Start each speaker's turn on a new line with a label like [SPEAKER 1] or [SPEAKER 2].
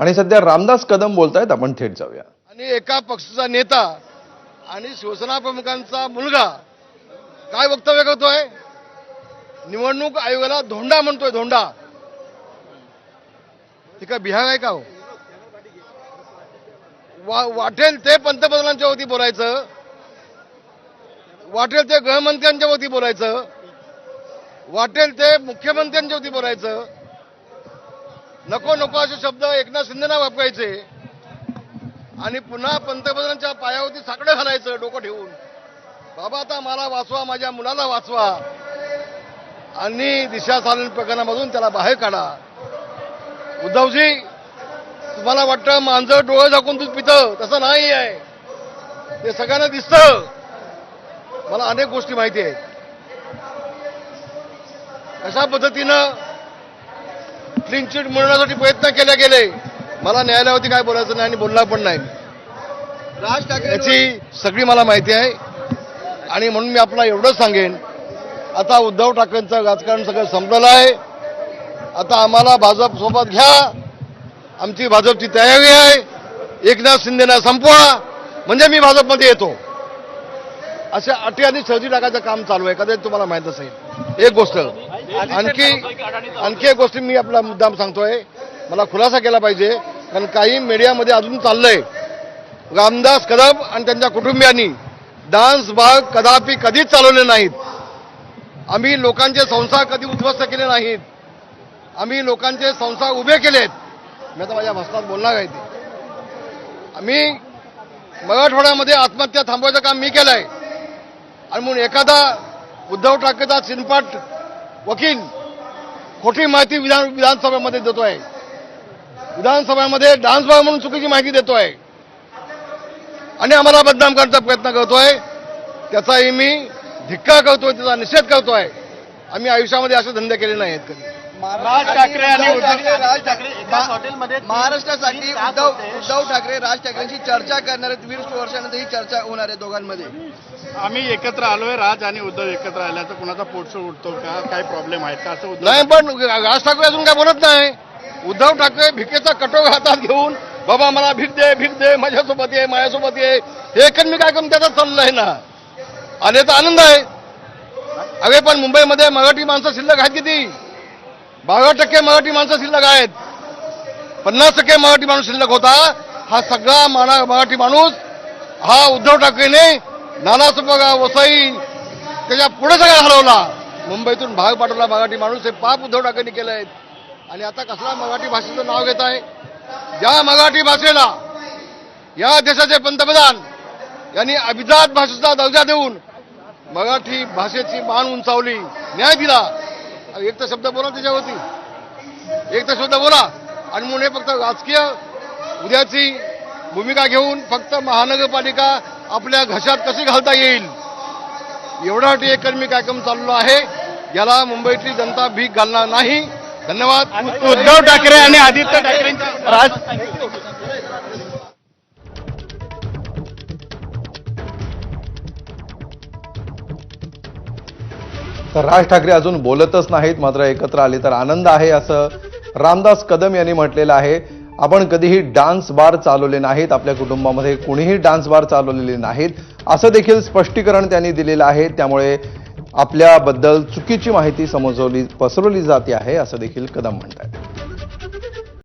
[SPEAKER 1] आणि सध्या रामदास कदम बोलतायत आपण थेट जाऊया.
[SPEAKER 2] आणि एका पक्षाचा नेता आणि शिवसेना प्रमुखांचा मुलगा काय वक्तव्य करतोय? निवडणूक आयोगाला धोंडा म्हणतोय धोंडा. ते काय बिहार आहे का हो? वा वाटेल ते पंतप्रधानांच्या वती बोलायचं. वाटेल ते गृहमंत्र्यांच्या वती बोलायचं. वाटेल ते मुख्यमंत्र्यांच्या वती बोलायचं. नको नको असे शब्द एकनाथ शिंदेना वापरायचे. आणि पुन्हा पंतप्रधानांच्या पायावरती साकडं घालायचं डोकं ठेवून. बाबा आता मला वाचवा माझ्या मुलाला वाचवा. आणि दिशा चालून प्रकरणामधून त्याला बाहेर काढा. उद्धवजी तुम्हाला वाटतं मांजर डोळे झाकून दूध पितं? तसं नाही आहे ते सगळ्यांना दिसतं. मला अनेक गोष्टी माहिती आहेत. कशा पद्धतीनं क्लीन चिट मिळवण्यासाठी प्रयत्न केले गेले. मला न्यायालयावरती काय बोलायचं नाही आणि बोलणार पण नाही.
[SPEAKER 3] राज ठाकरे
[SPEAKER 2] याची सगळी मला माहिती आहे. आणि म्हणून मी आपला एवढंच सांगेन. आता उद्धव ठाकरेंचं राजकारण सगळं संपलेलं आहे. आता आम्हाला भाजप सोबत घ्या. आमची भाजपची तयारी आहे. एकनाथ शिंदेना संपवा. म्हणजे मी भाजपमध्ये येतो. अशा अटी आणि सर्दी टाकायचं काम चालू आहे. कदाचित तुम्हाला माहीत असेल. एक गोष्ट. आणखी आणखी एक गोष्ट मी आपला मुद्दाम सांगतोय. मला खुलासा केला पाहिजे कारण काही मीडियामध्ये अजून चाललंय. रामदास कदम आणि त्यांच्या कुटुंबियांनी डान्स बाग कदापि कधीच चालवले नाहीत. आम्ही लोकांचे संसार कधी उद्ध्वस्त केले नाहीत. आम्ही लोकांचे संसार उभे केलेत. मी आता माझ्या भाषणात बोलणार आहे ते. आम्ही मराठवाड्यामध्ये आत्महत्या थांबवायचं काम मी केलंय. आणि म्हणून एखादा उद्धव ठाकरेचा चिनपाट वकील खोटी माहिती विधान विधानसभेमध्ये देतोय. विधानसभेमध्ये डान्स बार म्हणून चुकीची माहिती देतोय. आणि आम्हाला बदनाम करण्याचा प्रयत्न करतोय. त्याचाही मी धिक्कार करतोय त्याचा निषेध करतोय. आम्ही आयुष्यामध्ये असे धंदे केले नाहीत कधी.
[SPEAKER 3] राज ठाकरे आणि राज ठाकरे महाराष्ट्रासाठी उद्धव. उद्धव ठाकरे राज ठाकरेंशी चर्चा करणार आहेत वीस वर्षानंतर ही चर्चा होणार आहे दोघांमध्ये.
[SPEAKER 4] आम्ही एकत्र आलोय राज आणि उद्धव एकत्र आल्याचं कुणाचा पोटसो उठतो का? काय प्रॉब्लेम आहेत का? असं उद्धव
[SPEAKER 2] नाही पण राज ठाकरे अजून काय बोलत नाही. उद्धव ठाकरे भिकेचा कटोग हातात घेऊन बाबा मला भीक दे भीक दे माझ्यासोबत ये माझ्यासोबत ये. हे एकन मी काय करून त्याचा चाललं आहे ना. आले तर आनंद आहे. अरे पण मुंबईमध्ये मराठी माणसं शिल्लक आहेत किती? बारा टक्के मराठी माणसं शिल्लक आहेत. पन्नास टक्के मराठी माणूस शिल्लक होता. हा सगळा माना मराठी माणूस हा उद्धव ठाकरेने नालासोबा वसई. त्याच्या पुढे सगळा हलवला. मुंबईतून भाग पाठवला मराठी माणूस. हे पाप उद्धव ठाकरेंनी केलं आहे. आणि आता कसला मराठी भाषेचं नाव घेत आहे? ज्या मराठी भाषेला या देशाचे पंतप्रधान यांनी अभिजात भाषेचा दर्जा देऊन मराठी भाषेची मान उंचावली. न्याय दिला. एक तर शब्द बोला त्याच्यावरती. एक तर शब्द बोला. आणि म्हणून हे फक्त राजकीय उद्याची भूमिका घेऊन फक्त महानगरपालिका आपल्या घशात कशी घालता येईल? एवढ्यासाठी एक कर्मी कार्यक्रम चाललो आहे. याला मुंबईतली जनता भीक घालणार नाही. धन्यवाद.
[SPEAKER 4] उद्धव ठाकरे आणि आदित्य ठाकरेंची राज
[SPEAKER 1] तर राज ठाकरे अजून बोलतच नाहीत मात्र एकत्र आले तर आनंद आहे असं रामदास कदम यांनी म्हटलेलं आहे. आपण कधीही डान्स बार चालवले नाहीत आपल्या कुटुंबामध्ये कुणीही डान्स बार चालवलेले नाहीत. असं देखील स्पष्टीकरण त्यांनी दिलेलं आहे. त्यामुळे आपल्याबद्दल चुकीची माहिती समजवली पसरवली जाते आहे असं देखील कदम म्हणतात